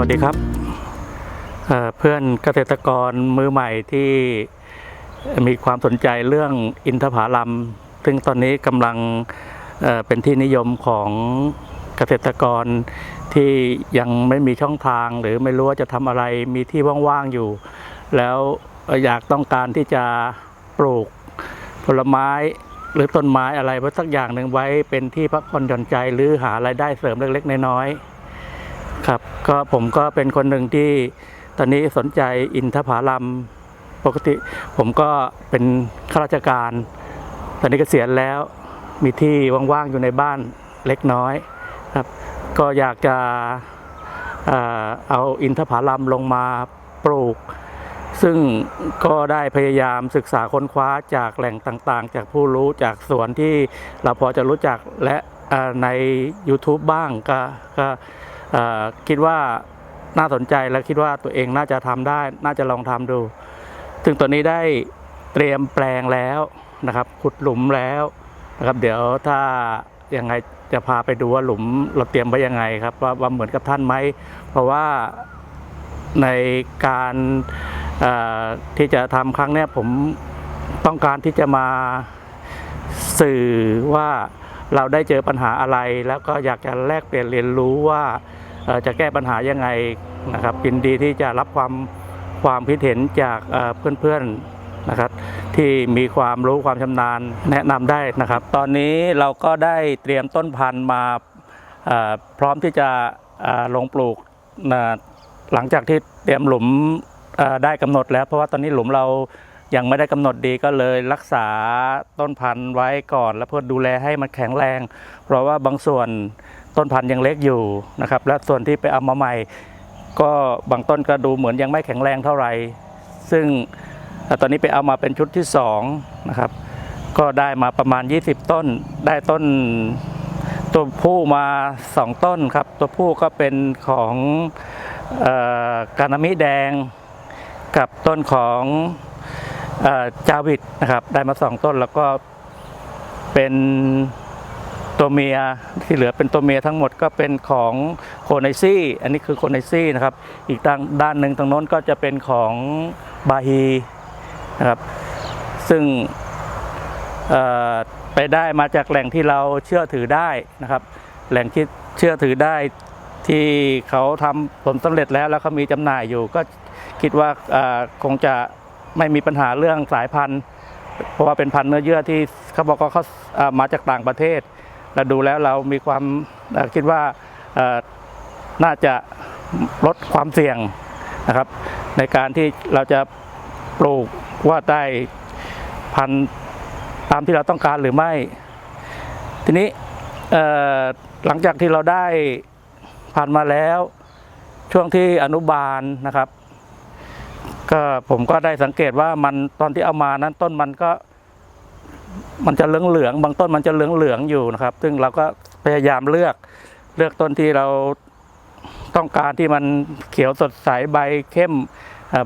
วัสดีครับเเพื่อนเกษตรกรมือใหม่ที่มีความสนใจเรื่องอินทผลัม ซึ่งตอนนี้กำลังเเป็นที่นิยมของเกษตรกรที่ยังไม่มีช่องทาง หรือไม่รู้ว่าจะทำอะไรมีที่ว่างๆอยู่ แล้วอยากต้องการที่จะปลูกผลไม้หรือต้นไม้อะไรไว้สักอย่างหนึ่งไว้เป็นที่พักผ่อนหย่อนใจหรือหารายได้เสริมเล็กๆน้อยๆ ครับก็ผมก็เป็นคนหนึ่งที่ตอนนี้สนใจอินทผลัมปกติ ผมก็เป็นข้าราชการ ตอนนี้เกษียณแล้วมีที่ว่างๆอยู่ในบ้านเล็กน้อยครับ ก็อยากจะเอาอินทผลัมลงมาปลูก ซึ่งก็ได้พยายามศึกษาค้นคว้าจากแหล่งต่างๆ จากผู้รู้จากสวนที่เราพอจะรู้จักและใน YouTube บ้างก็ก คิดว่าน่าสนใจและคิดว่าตัวเองน่าจะทำได้ น่าจะลองทำดูซึ่งตัวนี้ได้เตรียมแปลงแล้วนะครับขุดหลุมแล้วนะครับเดี๋ยวถ้ายังไงจะพาไปดูว่าหลุมเราเตรียมไว้ยังไงครับว่าว่าเหมือนกับท่านไหมเพราะว่าในการที่จะทำครั้งนี้ผมต้องการที่จะมาสื่อว่าเราได้เจอปัญหาอะไร แล้วก็อยากจะแลกเปลี่ยนเรียนรู้ว่า จะแก้ปัญหายังไงนะครับยินดีที่จะรับความความคิดเห็นจากเอ่อเพื่อนๆนะครับ ที่มีความรู้ความชำนาญแนะนำได้นะครับ ตอนนี้เราก็ได้เตรียมต้นพันธุ์มาพร้อมที่จะลงปลูกนะหลังจากที่เตรียมหลุมได้กำหนดแล้ว เพราะว่าตอนนี้หลุมเรายังไม่ได้กำหนดดีก็เลยรักษาต้นพันธุ์ไว้ก่อน แล้วเพื่อดูแลให้มันแข็งแรง เพราะว่าบางส่วน ต้นพันธุ์ยังเล็กอยู่นะครับ และส่วนที่ไปเอามาใหม่ ก็บางต้นก็ดูเหมือนยังไม่แข็งแรงเท่าไหร่ ซึ่งตอนนี้ไปเอามาเป็นชุดที่สองนะครับ ก็ได้มาประมาณ 20 ต้น ได้ต้นตัวผู้มา 2 ต้นครับ ตัวผู้ก็เป็นของออกานามิแดงกับต้นของอจาวิดนะครับ ได้มา 2 ต้นแล้วก็เป็น ตัวเมียที่เหลือเป็นตัวเมียทั้งหมดก็เป็นของโคไนซี่ อันนี้คือโคไนซี่นะครับ อีกด้านด้านหนึ่งตรงโน้นก็จะเป็นของบาฮีนะครับ ซึ่งไปได้มาจากแหล่งที่เราเชื่อถือได้นะครับ แหล่งที่เชื่อถือได้ที่เขาทำผลสำเร็จแล้วแล้วเขามีจำหน่ายอยู่ ก็คิดว่าคงจะไม่มีปัญหาเรื่องสายพันธุ์ เพราะว่าเป็นพันธุ์เนื้อเยื่อที่เขาบอกว่าเขามาจากต่างประเทศ และดูแล้วเรามีความคิดว่าน่าจะลดความเสี่ยงนะครับ ในการที่เราจะปลูกว่าได้พันธุ์ตามที่เราต้องการหรือไม่ ทีนี้หลังจากที่เราได้พันธุ์มาแล้ว ช่วงที่อนุบาลนะครับ ก็ผมก็ได้สังเกตว่ามันตอนที่เอามานั้นต้นมันก็ มันจะเหลืองเหลืองบางต้นมันจะเหลืองเหลืองอยู่นะครับ ซึ่งเราก็พยายามเลือกเลือกต้นที่เราต้องการที่มันเขียวสดใสใบเข้ม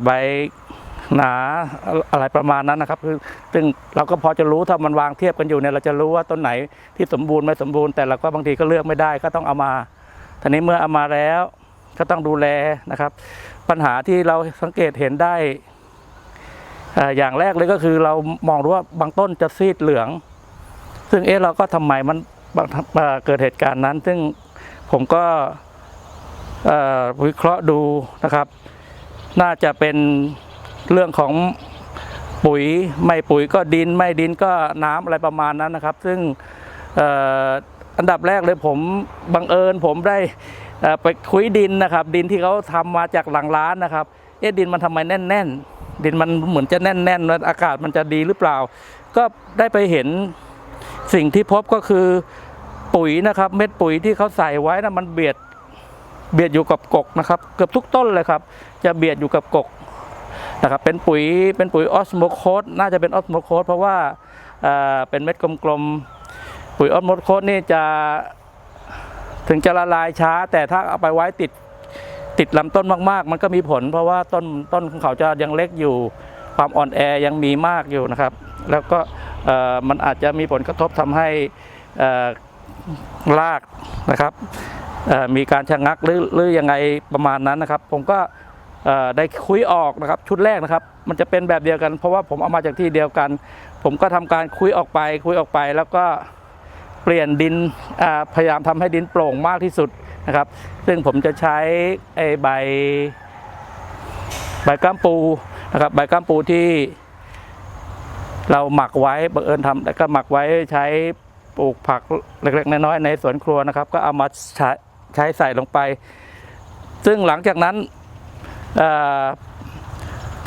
ใบหนาอะไรประมาณนั้นนะครับ คือซึ่งเราก็พอจะรู้ถ้ามันวางเทียบกันอยู่เนี่ยเราจะรู้ว่าต้นไหนที่สมบูรณ์ไม่สมบูรณ์แต่เราก็บางทีก็เลือกไม่ได้ก็ต้องเอามาทีนี้เมื่อเอามาแล้วก็ต้องดูแลนะครับ ปัญหาที่เราสังเกตเห็นได้ อย่างแรกเลยก็คือเรามองดูว่าบางต้นจะซีดเหลือง ซึ่งเอ๊ะเราก็ทำไมมันเกิดเหตุการณ์นั้น ซึ่งผมก็วิเคราะห์ดูนะครับ น่าจะเป็นเรื่องของปุ๋ยไม่ปุ๋ยก็ดินไม่ดินก็น้ำอะไรประมาณนั้นนะครับ ซึ่งอ,อันดับแรกเลยผมบังเอิญผมได้ไปคุยดินนะครับ ดินที่เขาทำมาจากหลังร้านนะครับ เอ๊ะดินมันทำไมแน่น ๆ ดินมันเหมือนจะแน่นๆแล้วอากาศมันจะดีหรือเปล่า ก็ได้ไปเห็นสิ่งที่พบก็คือปุ๋ยนะครับ เม็ดปุ๋ยที่เขาใส่ไว้นะมันเบียดเบียดอยู่กับกกนะครับ เกือบทุกต้นเลยครับ จะเบียดอยู่กับกกนะครับเป็นปุ๋ยเป็นปุ๋ยออสโมโคสน่าจะเป็นออสโมโคสเพราะว่าอ่อเป็นเม็ดกลมๆปุ๋ยออสโมโคสนี่จะถึงจะละลายช้า แต่ถ้าเอาไปไว้ติด ติดลำต้นมากๆ มันก็มีผล เพราะว่าต้นต้นของเขาจะยังเล็กอยู่ ความอ่อนแอยังมีมากอยู่นะครับ แล้วก็มันอาจจะมีผลกระทบทำให้รากนะครับมีการชะงักหรือหรือยังไงประมาณนั้นนะครับ ผมก็ได้คุยออกนะครับชุดแรกนะครับ มันจะเป็นแบบเดียวกัน เพราะว่าผมเอามาจากที่เดียวกัน ผมก็ทำการคุยออกไปคุยออกไปแล้วก็ เปลี่ยนดินพยายามทำให้ดินโปร่งมากที่สุดนะครับ ซึ่งผมจะใช้ไอ้ใบใบก้ามปูนะครับใบก้ามปูที่เราหมักไว้บังเอิญทำแล้วก็หมักไว้ใช้ปลูกผักเล็กๆน้อยๆในสวนครัวนะครับ ก็เอามาใช้ใช้ใส่ลงไป ซึ่งหลังจากนั้น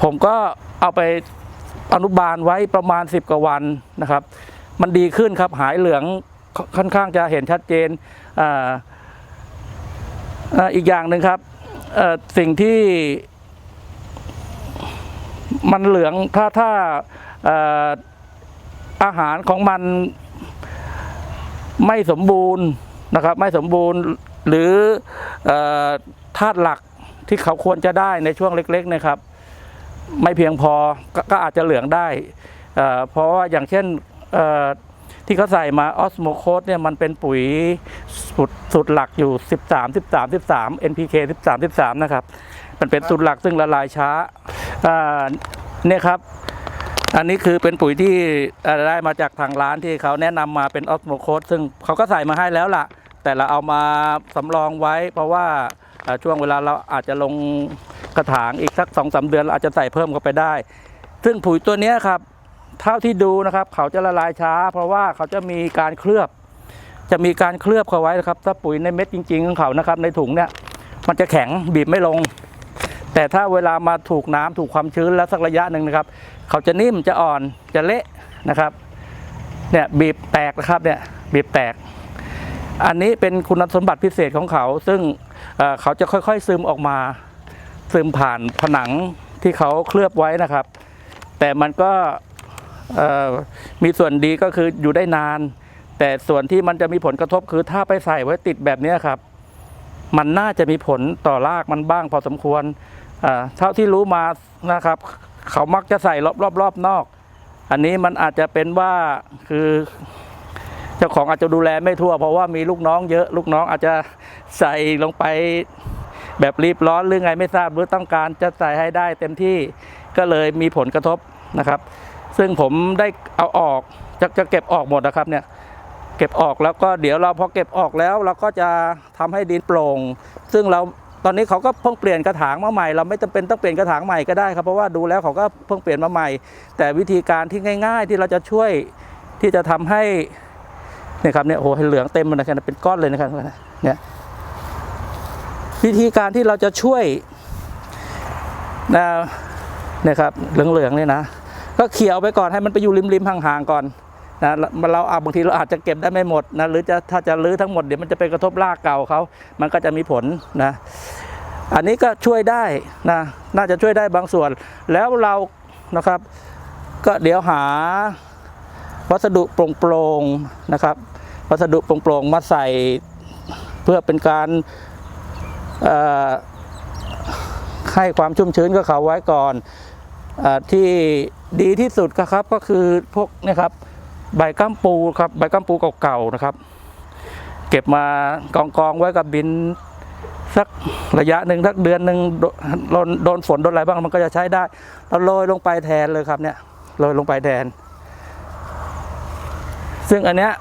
ผมก็เอาไปอนุบาลไว้ประมาณ 10 กว่าวันนะครับ มันดีขึ้นครับหายเหลือง ค่อนข้างจะเห็นชัดเจนอีกอย่างหนึ่งครับสิ่งที่มันเหลืองถ้าถ้าอาหารของมันไม่สมบูรณ์นะครับไม่สมบูรณ์หรือธาตุหลักที่เขาควรจะได้ในช่วงเล็กๆนะครับ ไม่เพียงพอก็ก็อาจจะเหลืองได้ เพราะว่าอย่างเช่น ที่เขาใส่มาออสโมโคสเนี่ยมันเป็นปุ๋ยสูตรสูตรหลักอยู่ 13 13 13 NPK 13 13 นะครับ มันเป็นสูตรหลักซึ่งละลายช้าอ่าเนี่ยครับ อันนี้คือเป็นปุ๋ยที่ได้มาจากทางร้านที่เขาแนะนำมาเป็นออสโมโคสซึ่งเขาก็ใส่มาให้แล้วล่ะ แต่เราเอามาสำรองไว้ เพราะว่าช่วงเวลาเราอาจจะลงกระถางอีกสักสองสาเดือนเราอาจจะใส่เพิ่มเข้าไปได้ ซึ่งปุ๋ยตัวนี้ครับ เท่าที่ดูนะครับ เขาจะละลายช้า เพราะว่าเขาจะมีการเคลือบ จะมีการเคลือบเขาไว้นะครับ ถ้าปุ๋ยในเม็ดจริงๆของเขานะครับ ในถุงเนี่ย มันจะแข็งบีบไม่ลง แต่ถ้าเวลามาถูกน้ำถูกความชื้นแล้วสักระยะหนึ่งนะครับ เขาจะนิ่มจะอ่อนจะเละนะครับ เนี่ยบีบแตกนะครับเนี่ยบีบแตก อันนี้เป็นคุณสมบัติพิเศษของเขา ซึ่งเเขาจะค่อยๆซึมออกมา ซึมผ่านผนังที่เขาเคลือบไว้นะครับ แต่มันก็ มีส่วนดีก็คืออยู่ได้นาน แต่ส่วนที่มันจะมีผลกระทบคือถ้าไปใส่ไว้ติดแบบนี้ครับ มันน่าจะมีผลต่อรากมันบ้างพอสมควรเท่าที่รู้มานะครับ เขามักจะใส่รอบรอบรอบนอก อันนี้มันอาจจะเป็นว่าคือเจ้าของอาจจะดูแลไม่ทั่ว เพราะว่ามีลูกน้องเยอะลูกน้องอาจจะใส่ลงไปแบบรีบร้อนหรือไงไม่ทราบหรือต้องการจะใส่ให้ได้เต็มที่ก็เลยมีผลกระทบนะครับ ซึ่งผมได้เอาออกจะจะเก็บออกหมดนะครับเนี่ยเก็บออกแล้วก็เดี๋ยวเราพอเก็บออกแล้ว เราก็จะทำให้ดินโปร่ง ซึ่งเราตอนนี้เขาก็เพิ่งเปลี่ยนกระถางมาใหม่ เราไม่จำเป็นต้องเปลี่ยนกระถางใหม่ก็ได้ครับเพราะว่าดูแล้วเขาก็เพิ่งเปลี่ยนมาใหม่ แต่วิธีการที่ง่าย ๆ ที่เราจะช่วยที่จะทำให้เนี่ยครับเนี่ยโอ้โหเหลืองเต็มเลยนะครับเป็นก้อนเลยนะครับเนี่ยวิธีการที่เราจะช่วยนะเนี่ยครับเหลืองๆเนี่ยนะ ก็เขี่ยเอาไปก่อนให้มันไปอยู่ริมๆห่างๆก่อนนะเราอาบางทีเราอาจจะเก็บได้ไม่หมดนะหรือจะถ้าจะรื้อทั้งหมดเดี๋ยวมันจะไปกระทบรากเก่าเขา มันก็จะมีผลนะอันนี้ก็ช่วยได้นะน่าจะช่วยได้บางส่วน แล้วเรานะครับ ก็เดี๋ยวหาวัสดุโปร่งๆนะครับ วัสดุโปร่งๆมาใส่เพื่อเป็นการให้ความชุ่มชื้นกับเขาไว้ก่อน ที่ดีที่สุดก็ครับก็คือพวกเนะครับใบก้ามปูครับใบก้ามปูเก่าๆนะครับ เก็บมากองกองๆไว้กับบินสักระยะหนึ่งสักเดือนหนึ่งโดดนโดนฝนโดนอะไรบ้างมันก็จะใช้ได้เราโรยลงไปแทนเลยครับเนี่ยโรยลงไปแทน ซึ่งอันเนี้ย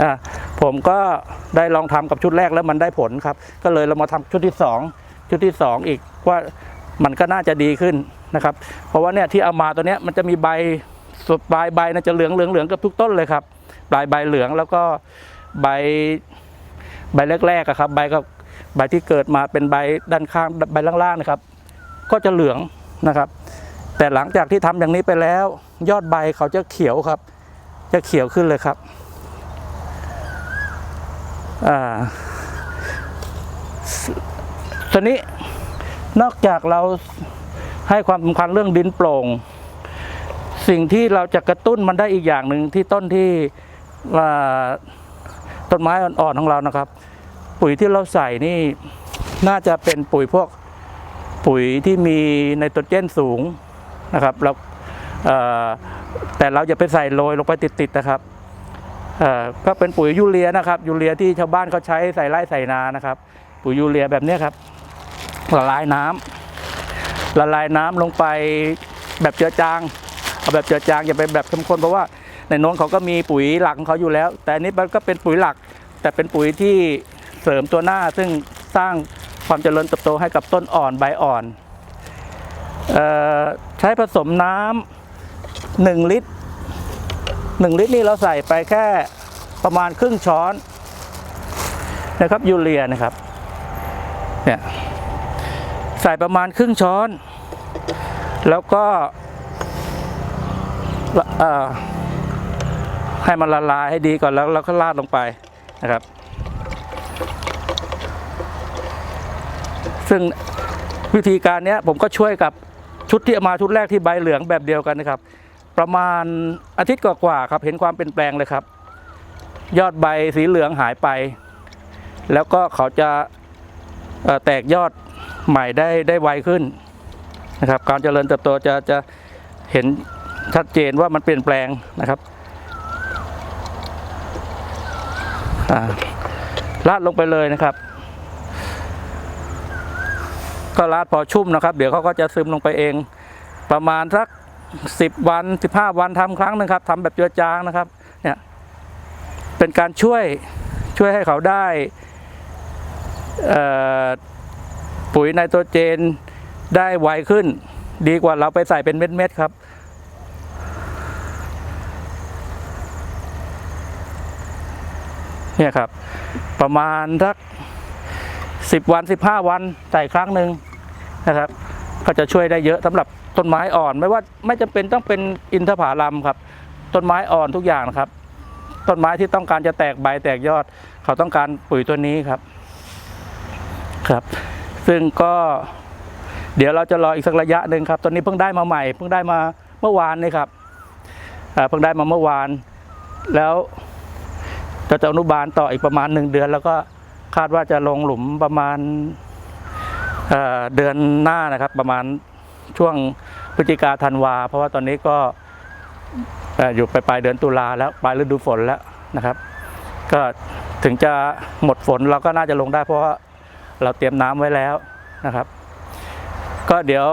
นะผมก็ได้ลองทำกับชุดแรกแล้วมันได้ผลครับ ก็เลยเรามาทำชุดที่สองชุดที่สองอีกว่า มันก็น่าจะดีขึ้นนะครับ เพราะว่าเนี่ยที่เอามาตัวเนี้ยมันจะมีใบสดปลายใบน่าจะเหลืองเหลืองเหลืองกับทุกต้นเลยครับปลายใบเหลืองแล้วก็ใบใบแรกๆอะครับใบก็ใบที่เกิดมาเป็นใบด้านข้างใบล่างๆนะครับ ก็จะเหลืองนะครับ แต่หลังจากที่ทำอย่างนี้ไปแล้ว ยอดใบเขาจะเขียวครับ จะเขียวขึ้นเลยครับอ่าตอนนี้ นอกจากเราให้ความสำคัญเรื่องดินโปร่ง สิ่งที่เราจะกระตุ้นมันได้อีกอย่างหนึ่งที่ต้นที่ต้นไม้อ่อนๆของเรานะครับ ปุ๋ยที่เราใส่นี่น่าจะเป็นปุ๋ยพวกปุ๋ยที่มีไนโตรเจนสูงนะครับแล้วเอ่อแต่เราจะไปใส่โรยลงไปติดๆนะครับก็เป็นปุ๋ยยูเรียนะครับยูเรียที่ชาวบ้านเขาใช้ใส่ไร่ใส่นานะครับ ปุ๋ยยูเรียแบบนี้ครับ ละลายน้ำละลายน้ำลงไปแบบเจือจางเอาแบบเจือจางอย่าไปแบบเข้มข้นเพราะว่าในน้นเขาก็มีปุ๋ยหลักของเขาอยู่แล้ว แต่อันนี้มันก็เป็นปุ๋ยหลัก แต่เป็นปุ๋ยที่เสริมตัวหน้าซึ่งสร้างความเจริญเติบโตให้กับต้นอ่อนใบอ่อนออใช้ผสมน้ำหนึ่งลิตรหนึ่งลิตรนี่เราใส่ไปแค่ประมาณครึ่งช้อนนะครับยูเรียนะครับเนี่ย ใส่ประมาณครึ่งช้อน แล้วก็ให้มันละลายให้ดีก่อนแล้วเราก็ราดลงไปนะครับ ซึ่งวิธีการนี้ผมก็ช่วยกับชุดที่มาชุดแรกที่ใบเหลืองแบบเดียวกันนะครับ ประมาณอาทิตย์กว่าๆครับ เห็นความเปลี่ยนแปลงเลยครับ ยอดใบสีเหลืองหายไป แล้วก็เขาจะ แตกยอดใหม่ได้ได้ไวขึ้นนะครับ การเจริญเติบโตจะจะเห็นชัดเจนว่ามันเปลี่ยนแปลงนะครับลาดลงไปเลยนะครับ ก็ราดพอชุ่มนะครับ เดี๋ยวเขาก็จะซึมลงไปเอง ประมาณสักสิบวันสิบห้าวันทำครั้งหนึงครับทำแบบเจือจางนะครับ เนี่ย เป็นการช่วยช่วยให้เขาได้ ปุ๋ยไนโตรเจนได้ไวขึ้น ดีกว่าเราไปใส่เป็นเม็ดๆครับ เนี่ยครับ ประมาณสักสิบวันสิบห้าวันใส่ครั้งหนึ่งนะครับ ก็จะช่วยได้เยอะสำหรับต้นไม้อ่อนไม่ว่าไม่จำเป็นต้องเป็นอินทผลัมครับ ต้นไม้อ่อนทุกอย่างนะครับ ต้นไม้ที่ต้องการจะแตกใบแตกยอด เขาต้องการปุ๋ยตัวนี้ครับ ครับ ซึ่งก็เดี๋ยวเราจะรออีกสักระยะหนึ่งครับ ตอนนี้เพิ่งได้มาใหม่ เพิ่งได้มาเมื่อวานนี่ครับเพิ่งได้มาเมื่อวาน แล้วจะจะอนุบาลต่ออีกประมาณหนึ่งเดือน แล้วก็คาดว่าจะลงหลุมประมาณเเดือนหน้านะครับ ประมาณช่วงพฤศจิกาธันวา เพราะว่าตอนนี้ก็เอ่ออยู่ไปปลายเดือนตุลาแล้วปลายฤดูฝนแล้วนะครับ ก็ถึงจะหมดฝนเราก็น่าจะลงได้เพราะว่า เราเตรียมน้ำไว้แล้วนะครับ ก็เดี๋ยว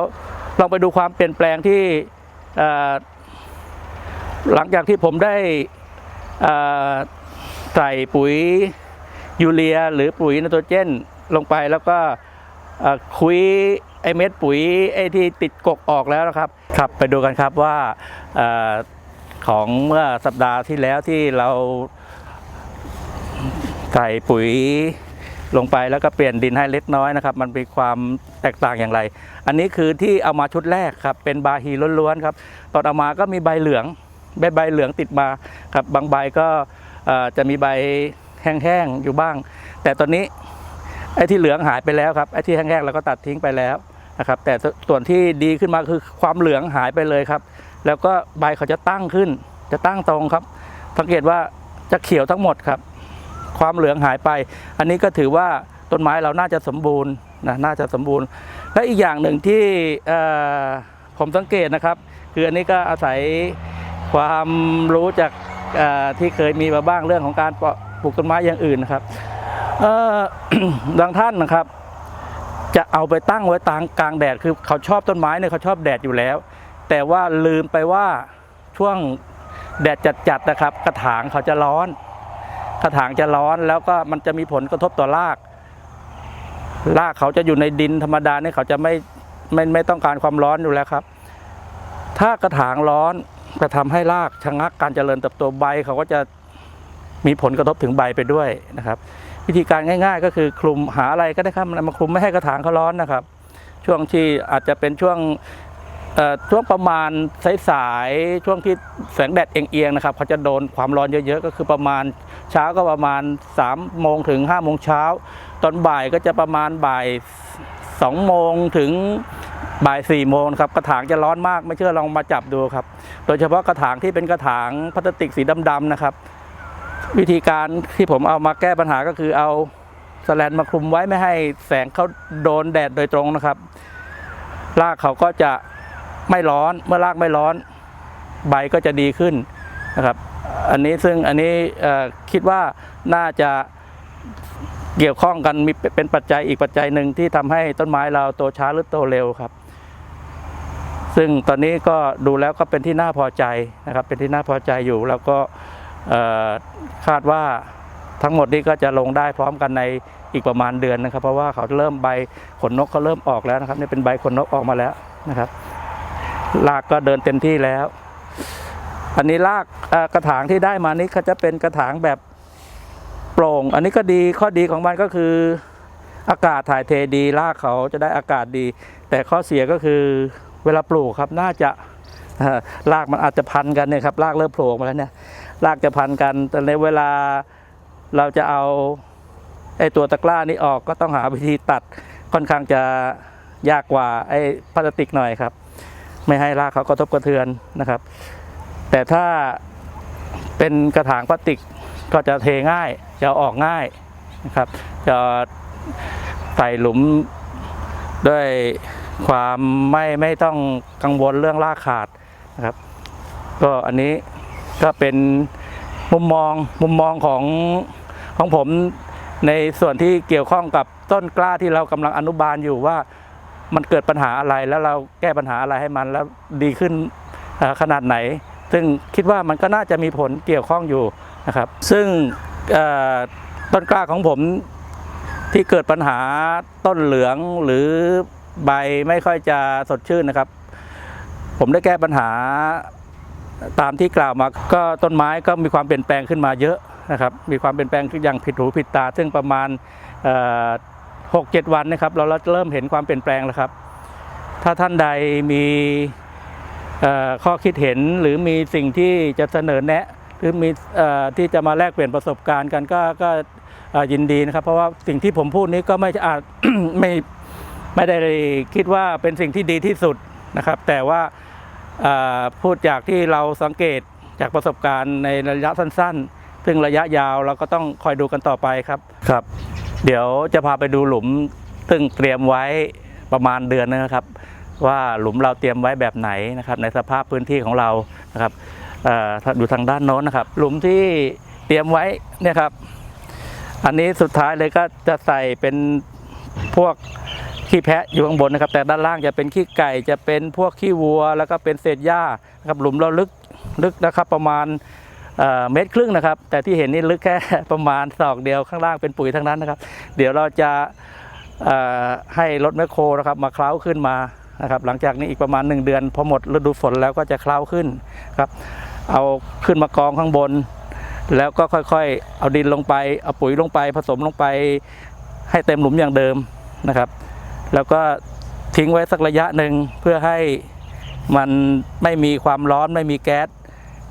ลองไปดูความเปลี่ยนแปลงที่หลังจากที่ผมได้ใส่ปุ๋ยยูเรียหรือปุ๋ยไนโตรเจนลงไปแล้วก็คุยไอเม็ดปุ๋ยไอที่ติดกกออกแล้วนะครับครับไปดูกันครับว่าอของเมื่อสัปดาห์ที่แล้วที่เราใส่ปุ๋ย ลงไปแล้วก็เปลี่ยนดินให้เล็กน้อยนะครับ มันมีความแตกต่างอย่างไร อันนี้คือที่เอามาชุดแรกครับ เป็นบาฮีล้วนๆครับ ตอนเอามาก็มีใบเหลืองใบใบเหลืองติดมาครับ บางใบก็จะมีใบแห้งๆอยู่บ้าง แต่ตอนนี้ไอ้ที่เหลืองหายไปแล้วครับ ไอ้ที่แห้งๆเราก็ตัดทิ้งไปแล้วนะครับ แต่ส่วนที่ดีขึ้นมาคือความเหลืองหายไปเลยครับ แล้วก็ใบเขาจะตั้งขึ้น จะตั้งตรงครับ สังเกตว่าจะเขียวทั้งหมดครับ ความเหลืองหายไป อันนี้ก็ถือว่าต้นไม้เราน่าจะสมบูรณ์นะน่าจะสมบูรณ์ และอีกอย่างหนึ่งที่ผมสังเกตนะครับ คืออันนี้ก็อาศัยความรู้จากที่เคยมีมาบ้างเรื่องของการปลูกต้นไม้อย่างอื่นนะครับบางท่านนะครับ จะเอาไปตั้งไว้ตางกลางแดดคือเขาชอบต้นไม้เนี่ยเขาชอบแดดอยู่แล้ว แต่ว่าลืมไปว่าช่วงแดดจัดๆนะครับ กระถางเขาจะร้อน กระถางจะร้อนแล้วก็มันจะมีผลกระทบต่อราก รากเขาจะอยู่ในดินธรรมดาเนี่ยเขาจะไม่ไม่ไม่ต้องการความร้อนอยู่แล้วครับ ถ้ากระถางร้อนจะทำให้รากชะงักการเจริญเติบโตใบเขาก็จะมีผลกระทบถึงใบไปด้วยนะครับ วิธีการง่าย ๆ ก็คือคลุมหาอะไรก็ได้ครับมาคลุมไม่ให้กระถางเขาร้อนนะครับ ช่วงที่อาจจะเป็นช่วง ช่วงประมาณสายๆช่วงที่แสงแดดเอียงๆนะครับเขาจะโดนความร้อนเยอะๆ ก็คือประมาณเช้าก็ประมาณ3โมงถึง5โมงเช้า ตอนบ่ายก็จะประมาณบ่าย2โมงถึงบ่าย4โมงครับกระถางจะร้อนมากไม่เชื่อลองมาจับดูครับ โดยเฉพาะกระถางที่เป็นกระถางพลาสติกสีดำๆนะครับ วิธีการที่ผมเอามาแก้ปัญหาก็คือเอาสแลนมาคลุมไว้ไม่ให้แสงเขาโดนแดดโดยตรงนะครับรากเขาก็จะ ไม่ร้อนเมื่อรากไม่ร้อน ใบก็จะดีขึ้นนะครับ อันนี้ซึ่งอันนี้คิดว่าน่าจะเกี่ยวข้องกันมีเป็นปัจจัยอีกปัจจัยหนึ่งที่ทำให้ต้นไม้เราโตช้าหรือโตเร็วครับ ซึ่งตอนนี้ก็ดูแล้วก็เป็นที่น่าพอใจนะครับ เป็นที่น่าพอใจอยู่ แล้วก็คาดว่าทั้งหมดนี้ก็จะลงได้พร้อมกันในอีกประมาณเดือนนะครับ เพราะว่าเขาเริ่มใบขนนกเขาเริ่มออกแล้วนะครับนี่เป็นใบขนนกออกมาแล้วนะครับ รากก็เดินเต็มที่แล้ว อันนี้รากกระถางที่ได้มานี้ก็จะเป็นกระถางแบบโปร่ง อันนี้ก็ดีข้อดีของมันก็คือ อากาศถ่ายเทดีรากเขาจะได้อากาศดี แต่ข้อเสียก็คือเวลาปลูกครับน่าจะเอ่อรากมันอาจจะพันกันเนี่ยครับรากเริ่มโผล่มาแล้วเนี่ยรากจะพันกัน แต่ในเวลาเราจะเอาไอ้ตัวตะกร้านี้ออกก็ต้องหาวิธีตัดค่อนข้างจะยากกว่าไอ้พลาสติกหน่อยครับ ไม่ให้รากเขากระทบกระเทือนนะครับ แต่ถ้าเป็นกระถางพลาสติกก็จะเทง่ายจะอออกง่ายนะครับ จะใส่หลุมด้วยความไม่ไม่ต้องกังวลเรื่องรากขาดนะครับ ก็อันนี้ก็เป็นมุมมองมุมมองของของผมในส่วนที่เกี่ยวข้องกับต้นกล้าที่เรากำลังอนุบาลอยู่ว่า มันเกิดปัญหาอะไรแล้วเราแก้ปัญหาอะไรให้มันแล้วดีขึ้นขนาดไหน ซึ่งคิดว่ามันก็น่าจะมีผลเกี่ยวข้องอยู่นะครับ ซึ่งต้นกล้าของผมที่เกิดปัญหาต้นเหลืองหรือใบไม่ค่อยจะสดชื่นนะครับ ผมได้แก้ปัญหาตามที่กล่าวมาก็ต้นไม้ก็มีความเปลี่ยนแปลงขึ้นมาเยอะนะครับ มีความเปลี่ยนแปลงอย่างผิดหูผิดตา ซึ่งประมาณ หกเจ็ดวันนะครับ เราเริ่มเห็นความเปลี่ยนแปลงแล้วครับ ถ้าท่านใดมีข้อคิดเห็นหรือมีสิ่งที่จะเสนอแนะ หรือมีอที่จะมาแลกเปลี่ยนประสบการณ์กันก็ก็ยินดีนะครับ เพราะว่าสิ่งที่ผมพูดนี้ก็ไม่อาจไม่ไม่ได้คิดว่าเป็นสิ่งที่ดีที่สุดนะครับ แต่ว่าพูดจากที่เราสังเกตจากประสบการณ์ในระยะสั้น ๆ ซึ่งระยะยาวเราก็ต้องคอยดูกันต่อไปครับครับ เดี๋ยวจะพาไปดูหลุมซึ่งเตรียมไว้ประมาณเดือนนะครับ ว่าหลุมเราเตรียมไว้แบบไหนนะครับ ในสภาพพื้นที่ของเรานะครับดูทางด้านโน้นนะครับ หลุมที่เตรียมไว้เนี่ยครับ อันนี้สุดท้ายเลยก็จะใส่เป็นพวกขี้แพะอยู่ข้างบนนะครับ แต่ด้านล่างจะเป็นขี้ไก่จะเป็นพวกขี้วัว แล้วก็เป็นเศษหญ้านะครับหลุมเราลึกลึกนะครับประมาณ เมตรครึ่งนะครับ แต่ที่เห็นนี่ลึกแค่ประมาณศอกเดียวข้างล่างเป็นปุ๋ยทั้งนั้นนะครับ เดี๋ยวเราจะให้รถแมคโครนะครับมาเคล้าขึ้นมานะครับหลังจากนี้อีกประมาณ 1 เดือนพอหมดฤดูฝนแล้วก็จะเคล้าขึ้นครับเอาขึ้นมากองข้างบน แล้วก็ค่อยๆ เอาดินลงไป เอาปุ๋ยลงไปผสมลงไปให้เต็มหลุมอย่างเดิมนะครับ แล้วก็ทิ้งไว้สักระยะหนึ่งเพื่อให้มันไม่มีความร้อนไม่มีแก๊ส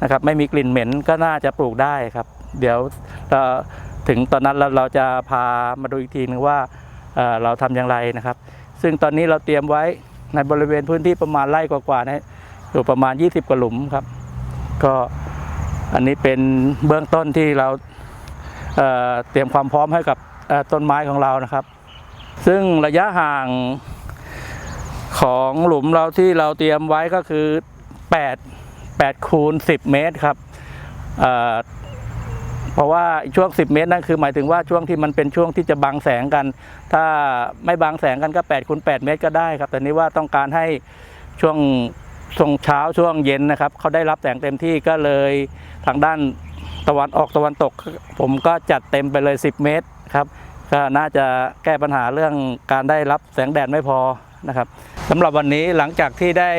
นะครับไม่มีกลิ่นเหม็นก็น่าจะปลูกได้ครับ เดี๋ยวถึงตอนนั้นเราเราจะพามาดูอีกทีนึงว่าเเราทำอย่างไรนะครับ ซึ่งตอนนี้เราเตรียมไว้ในบริเวณพื้นที่ประมาณไร่กว่าๆนะอยู่ประมาณ 20 กว่าหลุมครับ ก็อันนี้เป็นเบื้องต้นที่เราเเตรียมความพร้อมให้กับต้นไม้ของเรานะครับ ซึ่งระยะห่างของหลุมเราที่เราเตรียมไว้ก็คือ 8 8คูณ10 เมตรครับเเพราะว่าช่วง 10 เมตรนั่นคือหมายถึงว่าช่วงที่มันเป็นช่วงที่จะบังแสงกัน ถ้าไม่บังแสงกันก็8คูณ8เมตรก็ได้ครับ แต่นี้ว่าต้องการให้ช่วงช่วงเช้าช่วงเย็นนะครับเขาได้รับแสงเต็มที่ก็เลยทางด้านตะวันออกตะวันตก ผมก็จัดเต็มไปเลย 10 เมตรครับก็น่าจะแก้ปัญหาเรื่องการได้รับแสงแดดไม่พอนะครับสำหรับวันนี้หลังจากที่ได้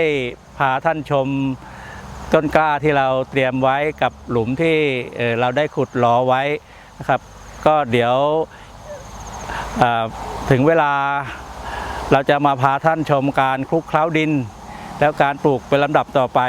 พาท่านชม ต้นกล้าที่เราเตรียมไว้กับหลุมที่เราได้ขุดหลอไว้นะครับ ก็เดี๋ยวถึงเวลาเราจะมาพาท่านชมการคลุกเคล้าดิน แล้วการปลูกเป็นลำดับต่อไป